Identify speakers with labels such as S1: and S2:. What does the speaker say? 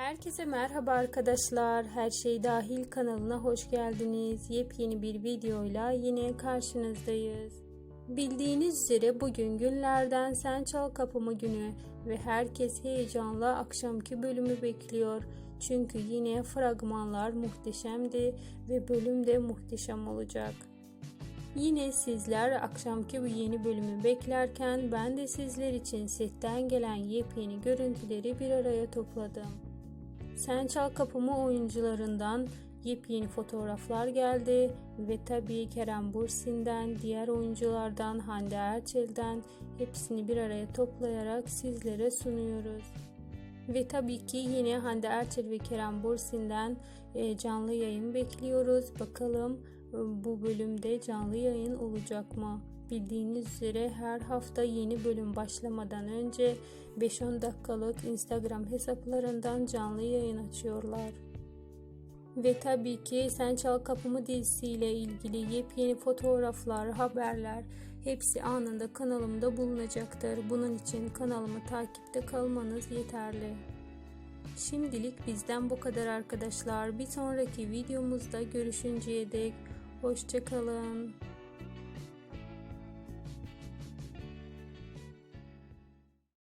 S1: Herkese merhaba arkadaşlar. Her şey dahil kanalına hoş geldiniz. Yepyeni bir videoyla yine karşınızdayız. Bildiğiniz üzere bugün günlerden Sen Çal Kapımı günü ve herkes heyecanla akşamki bölümü bekliyor. Çünkü yine fragmanlar muhteşemdi ve bölüm de muhteşem olacak. Yine sizler akşamki bu yeni bölümü beklerken ben de sizler için setten gelen yepyeni görüntüleri bir araya topladım. Sen Çal Kapımı oyuncularından yepyeni fotoğraflar geldi ve tabii Kerem Bursin'den, diğer oyunculardan Hande Erçel'den hepsini bir araya toplayarak sizlere sunuyoruz. Ve tabii ki yine Hande Erçel ve Kerem Bursin'den e, canlı yayın bekliyoruz. Bakalım bu bölümde canlı yayın olacak mı? Bildiğiniz üzere her hafta yeni bölüm başlamadan önce 5-10 dakikalık Instagram hesaplarından canlı yayın açıyorlar. Ve tabii ki Sen Çal Kapımı dizisiyle ilgili yepyeni fotoğraflar, haberler hepsi anında kanalımda bulunacaktır. Bunun için kanalımı takipte kalmanız yeterli. Şimdilik bizden bu kadar arkadaşlar. Bir sonraki videomuzda görüşünceye dek hoşçakalın.